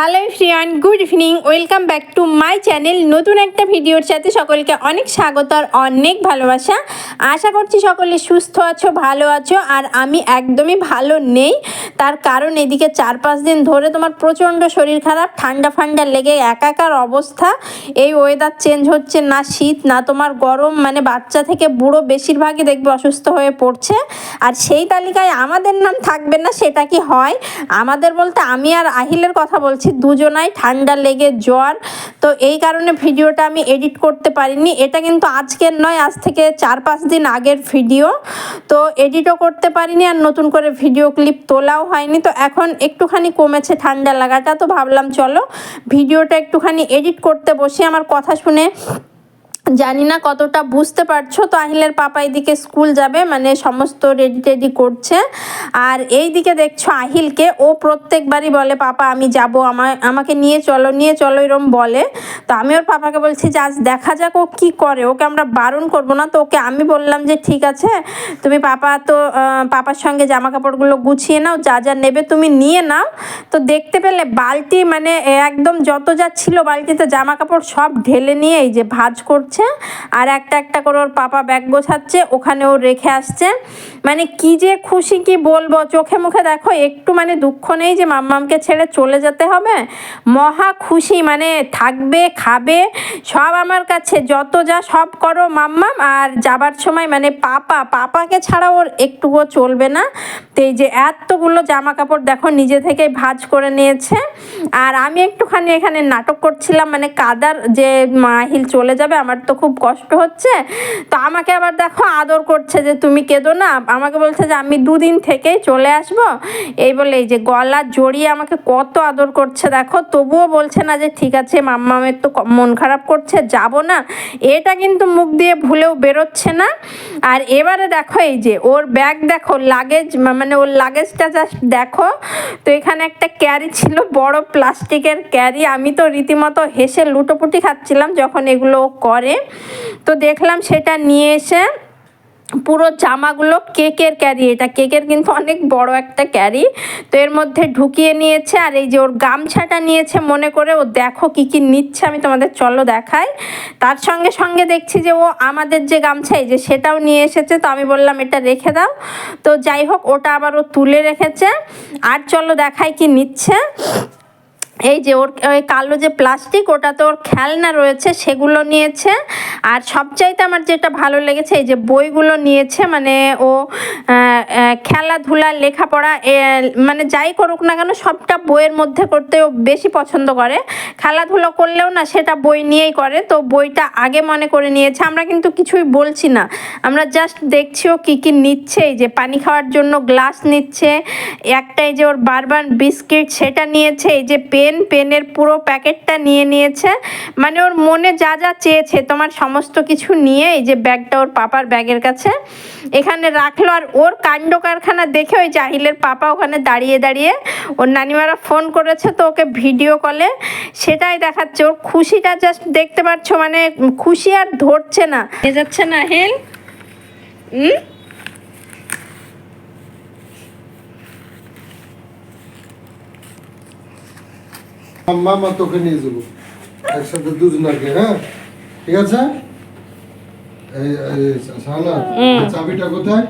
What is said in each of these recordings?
Hello friends good evening, welcome back to my channel. নতুন একটা ভিডিওর সাথে সকলকে অনেক স্বাগত আর অনেক ভালোবাসা। আশা করছি সকলে সুস্থ আছো, ভালো আছো, আর আমি একদমই ভালো নেই। তার কারণ এদিকে চার পাঁচ দিন ধরে তোমার প্রচণ্ড শরীর খারাপ, ঠান্ডা ফান্ডা লেগে একাকার অবস্থা। এই ওয়েদার চেঞ্জ হচ্ছে না শীত, না তোমার গরম মানে বাচ্চা থেকে বুড়ো বেশিরভাগই দেখবে অসুস্থ হয়ে পড়ছে। আর সেই তালিকায় আমাদের নাম থাকবে না, সেটা কি হয়? আমাদের বলতে আমি আর আহিলের কথা বলছি দুজনাই, ঠান্ডা লেগে জ্বর। তো এই কারণে ভিডিওটা আমি এডিট করতে পারিনি। এটা কিন্তু আজকের নয়, আজ থেকে চার, পাঁচ দিন আগের ভিডিও। তো এডিটও করতে পারিনি আর নতুন করে ভিডিও ক্লিপ তোলাও হয়নি। তো এখন একটুখানি কমেছে ঠান্ডা লাগাটা। তো ভাবলাম, চলো ভিডিওটা একটুখানি এডিট করতে বসে। আমার কথা শুনে জানি না কতটা বুঝতে পারছ। তো আহিলের পাপা এদিকে স্কুল যাবে মানে সমস্ত রেডি টেডি করছে। আর এই দিকে দেখছ আহিলকে, ও প্রত্যেকবারই বলে, পাপা, আমি যাব আমার আমাকে নিয়ে চলো নিয়ে চলো, এরম বলে। তো আমি ওর পাপাকে বলছি যে আজ দেখা যাক ও কী করে। ওকে আমরা বারণ করব না। তো ওকে আমি বললাম যে, ঠিক আছে, তুমি পাপা তো পাপার সঙ্গে জামা কাপড়গুলো গুছিয়ে নাও, যা যা নেবে তুমি নিয়ে নাও। তো দেখতে পেলে বালতি মানে একদম যত যা ছিল বালতিতে জামা কাপড় সব ঢেলে নিয়ে এই যে ভাঁজ করছে। আর একটা একটা করে ওর পাপা ব্যাগ গোছাচ্ছে, ওখানে ও রেখে আসছে। মানে কি যে খুশি কি বলব, চোখে মুখে দেখো, একটু মানে দুঃখ নেই যে মাম্মামকে ছেড়ে চলে যেতে হবে। মহা খুশি মানে থাকবে, খাবে, সব আমার কাছে, যত যা সব করো মাম্মাম, আর যাবার সময় মানে পাপা, পাপাকে ছাড়া ওর একটুও চলবে না। তো এই যে এতগুলো জামা কাপড় দেখো, নিজে থেকেই ভাজ করে নিয়েছে। আর আমি একটুখানি এখানে নাটক করছিলাম মানে কাদার যে মাহিল চলে যাবে, আমার তো খুব কষ্ট হচ্ছে। তো আমাকে আবার দেখো আদর করছে যে তুমি কেঁদো না। আমাকে বলছে যে আমি দুদিন থেকেই চলে আসব। এই বলে এই যে গলা জড়িয়ে আমাকে কত আদর করছে দেখো। তবুও বলছে না যে ঠিক আছে মাম্মামের তো মন খারাপ করছে, যাব না। এটা কিন্তু মুখ দিয়ে ভুলেও বেরোচ্ছে না। আর এবারে দেখো এই যে ওর ব্যাগ দেখো লাগেজ মানে ওর লাগেজটা জাস্ট দেখো। তো এখানে একটা ক্যারি ছিল, বড় প্লাস্টিকের ক্যারি আমি তো রীতিমতো হেসে লুটোপুটি খাচ্ছিলাম যখন এগুলো করে। তো দেখলাম সেটা নিয়ে এসে পুরো জামাগুলো কেকের ক্যারি, এটা কেকের কিন্তু অনেক বড় একটা ক্যারি। তো এর মধ্যে ঢুকিয়ে নিয়েছে আর এই যে ওর গামছাটা নিয়েছে মনে করে, ও দেখো কি কি নিচ্ছে, আমি তোমাদের চলো দেখাই। তার সঙ্গে সঙ্গে দেখছি যে ও আমাদের যে গামছা, এই যে সেটাও নিয়ে এসেছে, তো আমি বললাম এটা রেখে দাও। তো যাই হোক, ওটা আবার ও তুলে রেখেছে। আর চলো দেখাই কি নিচ্ছে। এই যে ওর, ওই কালো যে প্লাস্টিক ওটা তো ওর খেলনা রয়েছে, সেগুলো নিয়েছে। আর সবচাইতে আমার যেটা ভালো লেগেছে, এই যে বইগুলো নিয়েছে মানে ও খেলাধুলা, লেখাপড়া মানে যাই করুক না কেন সবটা বইয়ের মধ্যে করতে বেশি পছন্দ করে। খেলাধুলো করলেও না সেটা বই নিয়েই করে, তো বইটা আগে মনে করে নিয়েছে। আমরা কিন্তু কিছুই বলছি না। আমরা জাস্ট দেখছি ও কী কী নিচ্ছে যে পানি খাওয়ার জন্য গ্লাস নিচ্ছে, একটাই যে ওর বারবার বিস্কিট সেটা নিয়েছে, এই যে পেন পেনের পুরো প্যাকেটটা নিয়ে নিয়েছে। মানে ওর মনে যা যা চেয়েছে, তোমার সমস্ত কিছু নিয়ে এই যে ব্যাগটা ওর পাপার ব্যাগের কাছে। এখানে রাখল আর ওর কাণ্ড কারখানা দেখে ওই জাহিলের পাপা ওখানে দাঁড়িয়ে দাঁড়িয়ে ওর নানিমারা ফোন করেছে তো ওকে ভিডিও কলে। সেটাই দেখাচ্ছে। ওর খুশিটা জাস্ট দেখতে পাচ্ছ মানে খুশি আর ধরছে না। এ যাচ্ছে না হেল? হুম? মামা তোকে নিয়ে যাব। একসাথে দুজনাকে হ্যাঁ? ঠিক আছে? চাবিটা কোথায়?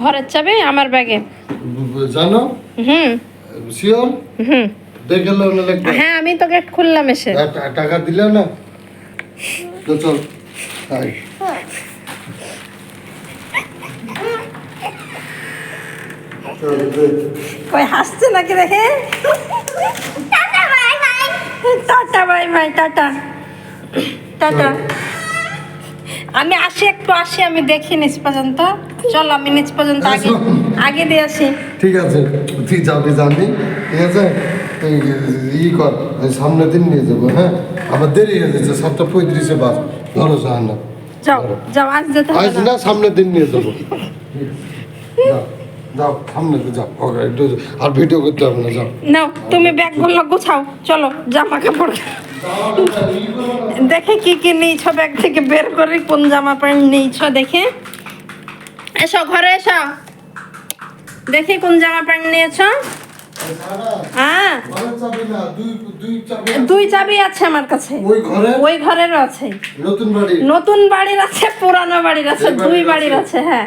ঘরের চাবি আমার ব্যাগে। জানো? হুম। শিওর? হুম। দেখে লো না লাগবে হ্যাঁ আমি তো গেট খুললাম এসে। টাকা দিলে না? তো চল তাই। কই হাসছে নাকি দেখে tata bye bye. Tata tata. আমি আসি একটু আসি আমি দেখি নিচ পর্যন্ত। চলো আমি নিচ পর্যন্ত আগে আগে দিয়ে আসি। ঠিক আছে তুই যাবি জানি ঠিক আছে? তুই ই কর সামনের দিন নিয়ে যাব হ্যাঁ? আবার দেরি হয়ে যাচ্ছে সাতটা পঁয়ত্রিশে বাস ধরো সাহানা যাও যাও আজ যেতে আজ না। সামনের দিন নিয়ে যাব। যাও সামনে তো যাও। একটু আর ভিডিও করতে হবে না যাও। নাও তুমি ব্যাগগুলো গুছাও। চলো জামা কাপড় দেখে কি কি নিয়েছ ব্যাগ থেকে বের করে কোন জামা প্যান্ট নিয়েছ দেখে। এসো ঘরে এসো। দেখি কোন জামা প্যান্ট নিয়েছ। হ্যাঁ। ঘরের দুই চাবি আছে। আমার কাছে। ওই ঘরে? ওই ঘরেরও আছে। নতুন বাড়ি নতুন বাড়ির আছে পুরানো বাড়ির আছে দুই বাড়ির আছে। হ্যাঁ।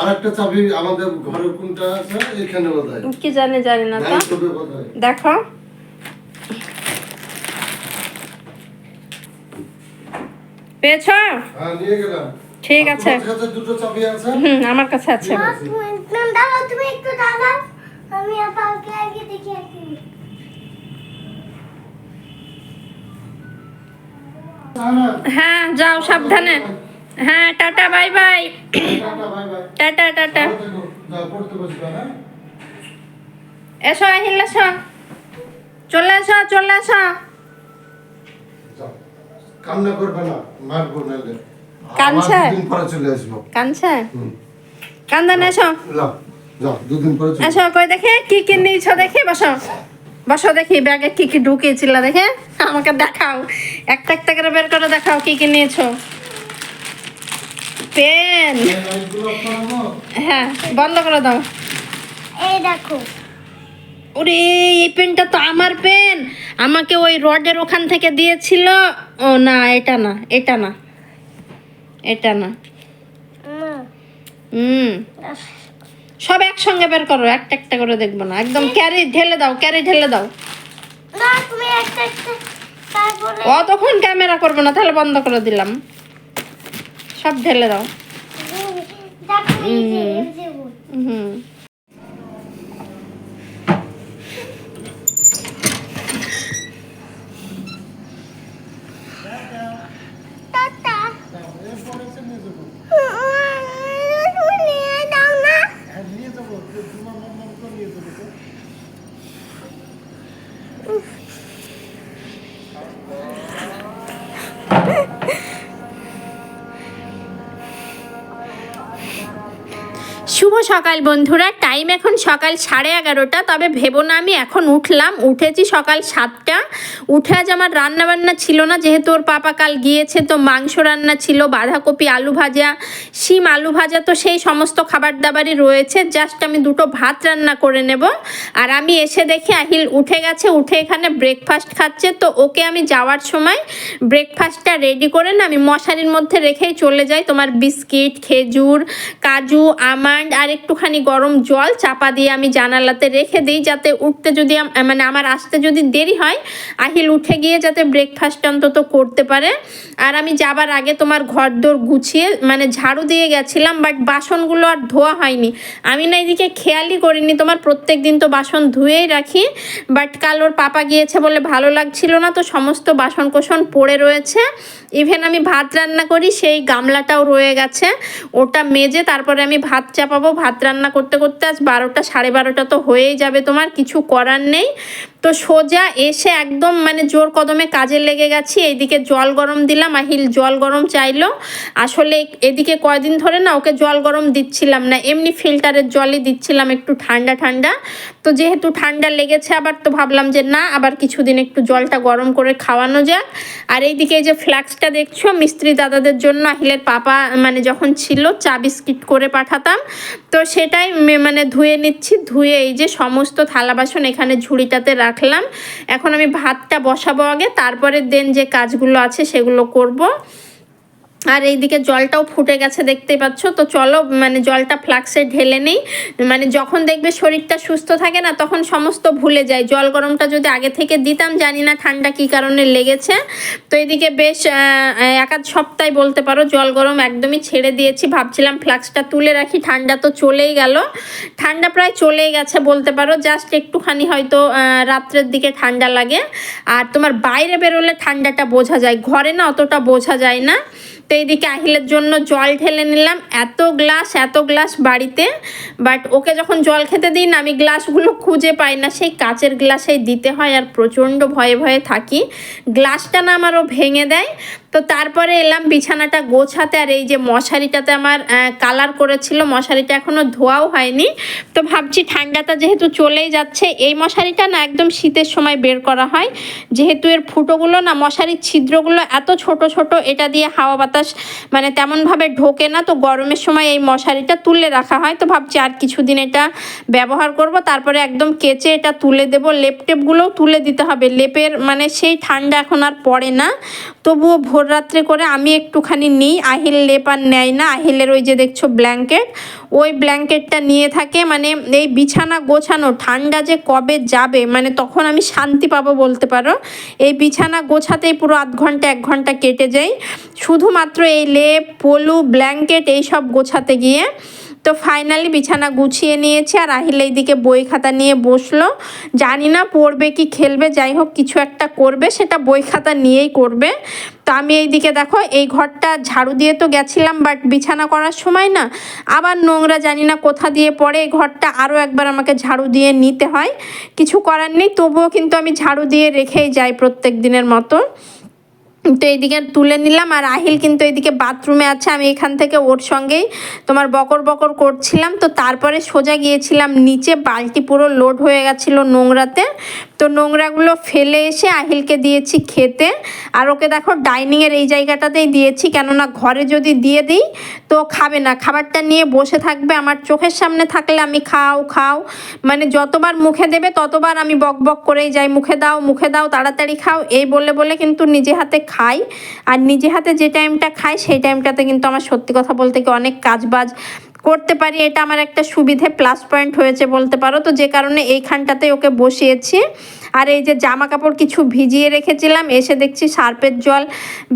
আর একটা চাবি আমাদের ঘরের কোনটা আছে? এখানে বোধহয়। কি জানি জানি না তো। দেখো। পেয়েছ? হ্যাঁ নিয়ে গেলাম। ঠিক আছে। দুটো চাবি আছে? হুম আমার কাছে আছে। দাঁড়াও তুমি একটু দাঁড়াও আমি আপাকে আগে দেখে আসি হ্যাঁ যাও সাবধানে। হ্যাঁ tata bye bye. Tata. Tata হ্যাঁ? এসো আহিল এসো। চলে এসো চলে এসো। কান্না করবে না মারবো নাহলে। আবার দুদিন পরে চলে আসব। কানছে হুম। কান্দন এসো। যাও যাও দুদিন পরে এসো কই দেখে? কি কি নিয়েছো দেখি? বসো। বসো দেখি ব্যাগে কি কি ঢুকিয়েছিল দেখে? আমাকে দেখাও। একটা একটা করে বের করে দেখাও কি কি নিয়েছো। পেন? হ্যাঁ বন্ধ করে দাও। এই দেখো। ওরে এই পেনটা তো আমার পেন। আমাকে ওই রডের ওখান থেকে দিয়েছিল। ও না এটা না এটা না। এটা না। হুম। সব একসঙ্গে বের করো একটা একটা করে দেখব না। একদম ক্যারি ঢেলে দাও ক্যারি ঢেলে দাও। না তুমি একটা একটা তারপরে অতক্ষণ ক্যামেরা করব না তাহলে বন্ধ করে দিলাম। সব ঢেলে দাও। হুম। হুম। শুভ সকাল বন্ধুরা টাইম এখন সকাল সাড়ে এগারোটা, তবে ভেবো না আমি এখন উঠলাম। উঠেছি সকাল সাতটা। উঠে আজ আমার রান্না বান্না ছিল না, যেহেতু ওর পাপা কাল গিয়েছে, তো মাংস রান্না ছিল, বাঁধাকপি, আলু ভাজা, শিম আলু ভাজা, তো সেই সমস্ত খাবার দাবারই রয়েছে। জাস্ট আমি দুটো ভাত রান্না করে নেব। আর আমি এসে দেখি আহিল উঠে গেছে, উঠে এখানে ব্রেকফাস্ট খাচ্ছে, তো ওকে আমি যাওয়ার সময় ব্রেকফাস্টটা রেডি করে না, আমি মশারির মধ্যে রেখেই চলে যাই। তোমার বিস্কিট, খেজুর, কাজু, আমান্ড আর একটুখানি গরম জল চাপা দিয়ে আমি জানালাতে রেখে দিই, যাতে উঠতে যদি মানে আমার আসতে যদি দেরি হয় উঠে গিয়ে যাতে ব্রেকফাস্ট অন্তত করতে পারে। আর আমি যাবার আগে তোমার ঘর দোর গুছিয়ে মানে ঝাড়ু দিয়ে গেছিলাম বাট বাসনগুলো আর ধোয়া হয়নি। আমি না এদিকে খেয়ালই করিনি, তোমার প্রত্যেক দিন তো বাসন ধুয়েই রাখি বাট কাল ওর পাপা গিয়েছে বলে ভালো লাগছিল না, তো সমস্ত বাসন কোসন পড়ে রয়েছে। ইভেন আমি ভাত রান্না করি, সেই গামলাটাও রয়ে গেছে। ওটা মেজে তারপরে আমি ভাত চাপাবো। ভাত রান্না করতে করতে আজ বারোটা, সাড়ে বারোটা তো হয়েই যাবে তোমার, কিছু করার নেই। তো সোজা এসে একদম মানে জোর কদমে কাজে লেগে গেছি, এইদিকে জল গরম দিলাম, আহিল জল গরম চাইলো। আসলে এদিকে কয়দিন ধরে না ওকে জল গরম দিচ্ছিলাম না, এমনি ফিল্টারের জলই দিচ্ছিলাম একটু ঠান্ডা ঠান্ডা। তো যেহেতু ঠান্ডা লেগেছে আবার, তো ভাবলাম যে না, আবার কিছুদিন একটু জলটা গরম করে খাওয়ানো যাক। আর এইদিকে এই যে ফ্ল্যাক্সটা দেখছ, মিস্ত্রি দাদাদের জন্য আহিলের পাপা মানে যখন ছিল, চা বিস্কিট করে পাঠাতাম। তো সেটাই মানে ধুয়ে নিচ্ছি, ধুয়ে এই যে সমস্ত থালা বাসন এখানে ঝুড়িটাতে রাখলাম। এখন আমি ভাতটা বসাবো আগে তারপরে দেন যে কাজগুলো আছে সেগুলো করব। আর এইদিকে জলটাও ফুটে গেছে, দেখতেই পাচ্ছ। তো চলো মানে জলটা ফ্লাক্সে ঢেলে নেই। মানে যখন দেখবে শরীরটা সুস্থ থাকে না, তখন সমস্ত ভুলে যায়। জল গরমটা যদি আগে থেকে দিতাম, জানি না ঠান্ডা কী কারণে লেগেছে। তো এদিকে বেশ এক আধ সপ্তাহে বলতে পারো, জল গরম একদমই ছেড়ে দিয়েছি। ভাবছিলাম ফ্লাক্সটা তুলে রাখি, ঠান্ডা তো চলেই গেল। ঠান্ডা প্রায় চলেই গেছে বলতে পারো, জাস্ট একটুখানি হয়তো রাত্রের দিকে ঠান্ডা লাগে। আর তোমার বাইরে বেরোলে ঠান্ডাটা বোঝা যায়। ঘরে না অতটা বোঝা যায় না। তো এইদিকে আহিলের জন্য জল ঢেলে নিলাম। এত গ্লাস এত গ্লাস বাড়িতে। বাট ওকে যখন জল খেতে দিই না, আমি গ্লাসগুলো খুঁজে পাই না। সেই কাচের গ্লাসেই দিতে হয় আর প্রচণ্ড ভয়ে ভয়ে থাকি। গ্লাসটা না আমারও ভেঙে দেয়। তো তারপরে এলাম, বিছানাটা গোছাতে, আর এই যে মশারিটাতে আমার কালার করেছিল, মশারিটা এখনও ধোয়াও হয়নি। তো ভাবছি ঠান্ডাটা যেহেতু চলেই যাচ্ছে, এই মশারিটা না একদম শীতের সময় বের করা হয়। যেহেতু এর ফুটোগুলো না, মশারির ছিদ্রগুলো এত ছোট ছোট, এটা দিয়ে হাওয়া বাতাস মানে তেমনভাবে ঢোকে না, তো গরমের সময় এই মশারিটা তুলে রাখা হয়। তো ভাবছি আর কিছুদিন এটা ব্যবহার করব, তারপরে একদম কেচে এটা তুলে দেবো। লেপ টেপগুলোও তুলে দিতে হবে। লেপের মানে সেই ঠান্ডা এখন আর পড়ে না। তবুও ভোর রাত্রে করে আমি একটুখানি নিই। আহিল লেপার নেয় না। আহিলের ওই যে দেখছ ব্ল্যাঙ্কেট, ওই ব্ল্যাঙ্কেটটা নিয়ে থাকে। মানে এই বিছানা গোছানো, ঠান্ডা যে কবে যাবে মানে তখন আমি শান্তি পাবো বলতে পারো। এই বিছানা গোছাতেই পুরো আধ ঘণ্টা, এক ঘণ্টা কেটে যায়। শুধুমাত্র এই লেপ, পলু, ব্ল্যাঙ্কেট এইসব গোছাতে গিয়ে তো ফাইনালি বিছানা গুছিয়ে নিয়েছে আর আহিল এইদিকে বই খাতা নিয়ে বসল। জানি না পড়বে কি খেলবে, যাই হোক কিছু একটা করবে, সেটা বই খাতা নিয়েই করবে। তো আমি এইদিকে দেখো, এই ঘরটা ঝাড়ু দিয়ে তো গেছিলাম বাট বিছানা করার সময় না, আবার নোংরা জানি না কোথা দিয়ে পড়ে, এই ঘরটা আরও একবার আমাকে ঝাড়ু দিয়ে নিতে হয়। কিছু করার নেই, তবুও কিন্তু আমি ঝাড়ু দিয়ে রেখেই যাই প্রত্যেক দিনের মতো। তো এইদিকে তুলে নিলাম আর আহিল কিন্তু এদিকে বাথরুমে আছে। আমি এখান থেকে ওর সঙ্গেই তোমার বকর বকর করছিলাম। তো তারপরে সোজা গিয়েছিলাম, নিচে বালতি পুরো লোড হয়ে গেছিল নোংরাতে। তো নোংরাগুলো ফেলে এসে আহিলকে দিয়েছি খেতে। আর ওকে দেখো ডাইনিংয়ের এই জায়গাটাতেই দিয়েছি, কেননা ঘরে যদি দিয়ে দিই তো খাবে না। খাবারটা নিয়ে বসে থাকবে, আমার চোখের সামনে থাকলে আমি খাও খাও। মানে যতবার মুখে দেবে ততবার আমি বক বক করেই যাই। মুখে দাও মুখে দাও, তাড়াতাড়ি খাও, এই বলে বলে কিন্তু নিজে হাতে খাই। আর নিজে হাতে যে টাইমটা খাই, সেই টাইমটাতে কিন্তু আমার সত্যি কথা বলতে কি অনেক কাজ বাজ করতে পারি, এটা আমার একটা সুবিধে প্লাস পয়েন্ট হয়েছে বলতে পারো। তো যে কারণে এইখানটাতে ওকে বসিয়েছি। আর এই যে জামা কাপড় কিছু ভিজিয়ে রেখেছিলাম, এসে দেখছি সার্পের জল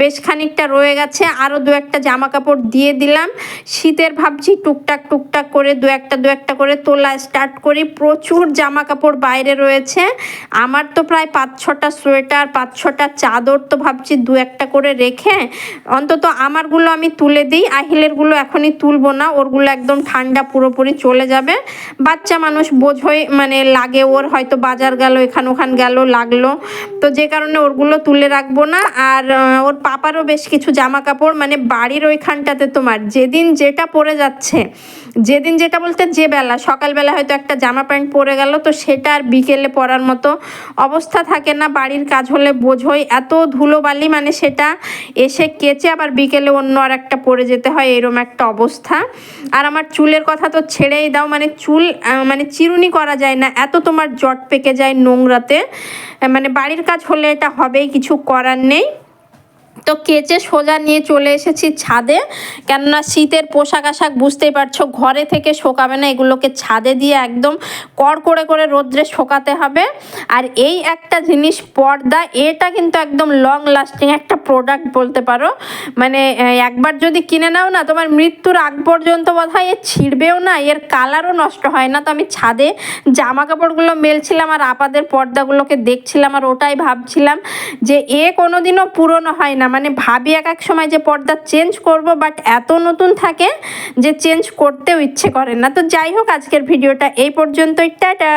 বেশ খানিকটা রয়ে গেছে। আরও দু একটা জামা কাপড় দিয়ে দিলাম। শীতের ভাবছি টুকটাক টুকটাক করে, দু একটা দু একটা করে তোলা স্টার্ট করি। প্রচুর জামা কাপড় বাইরে রয়েছে। আমার তো প্রায় পাঁচ ছটা সোয়েটার, পাঁচ ছটা চাদর তো ভাবছি দু একটা করে রেখে, অন্তত আমারগুলো আমি তুলে দিই। আহিলেরগুলো এখনই তুলবো না, ওরগুলো একদম ঠান্ডা পুরোপুরি চলে যাবে। বাচ্চা মানুষ বোঝই মানে লাগে ওর, হয়তো বাজার গেল, এখান ওখান গেল, লাগল। তো যে কারণে ওরগুলো তুলে রাখব না। আর ওর পাপারও বেশ কিছু জামা কাপড় মানে বাড়ির ওইখানটাতে তোমার, যেদিন যেটা পরে যাচ্ছে যেদিন যেটা বলতে যে বেলা, সকালবেলা হয়তো একটা জামা প্যান্ট পরে গেল, তো সেটা আর বিকেলে পরার মতো অবস্থা থাকে না। বাড়ির কাজ হলে বোঝই, এত ধুলোবালি মানে সেটা এসে কেচে আবার বিকেলে অন্য আর একটা পরে যেতে হয়, এরম একটা অবস্থা। আর আমার চুলের কথা তো ছেড়েই দাও মানে চুল মানে চিরুনি করা যায় না, এত তোমার জট পেকে যায় নোংরাতে। মানে বাড়ির কাজ হলে এটা হবেই, কিছু করার নেই। তো কেচে সোজা নিয়ে চলে এসেছি ছাদে। কেননা শীতের পোশাক আশাক বুঝতেই পারছ, ঘরে থেকে শোকাবে না, এগুলোকে ছাদে দিয়ে একদম কড় করে করে রোদ্রে শোকাতে হবে। আর এই একটা জিনিস পর্দা, এটা কিন্তু একদম লং লাস্টিং একটা প্রোডাক্ট বলতে পারো। মানে একবার যদি কিনে নাও না, তোমার মৃত্যুর আগ পর্যন্ত বোধ হয় এ ছিঁড়বেও না, এর কালারও নষ্ট হয় না। তো আমি ছাদে জামা কাপড়গুলো মেলছিলাম আর আপাদের পর্দাগুলোকে দেখছিলাম আর ওটাই ভাবছিলাম যে এ কোনোদিনও পুরনো হয় না। মানে ভাবি এক এক সময় যে পর্দা চেঞ্জ করব বাট এত নতুন থাকে যে চেঞ্জ করতেও ইচ্ছে করে না। তো যাই হোক, আজকের ভিডিওটা এই পর্যন্তই। টাটা!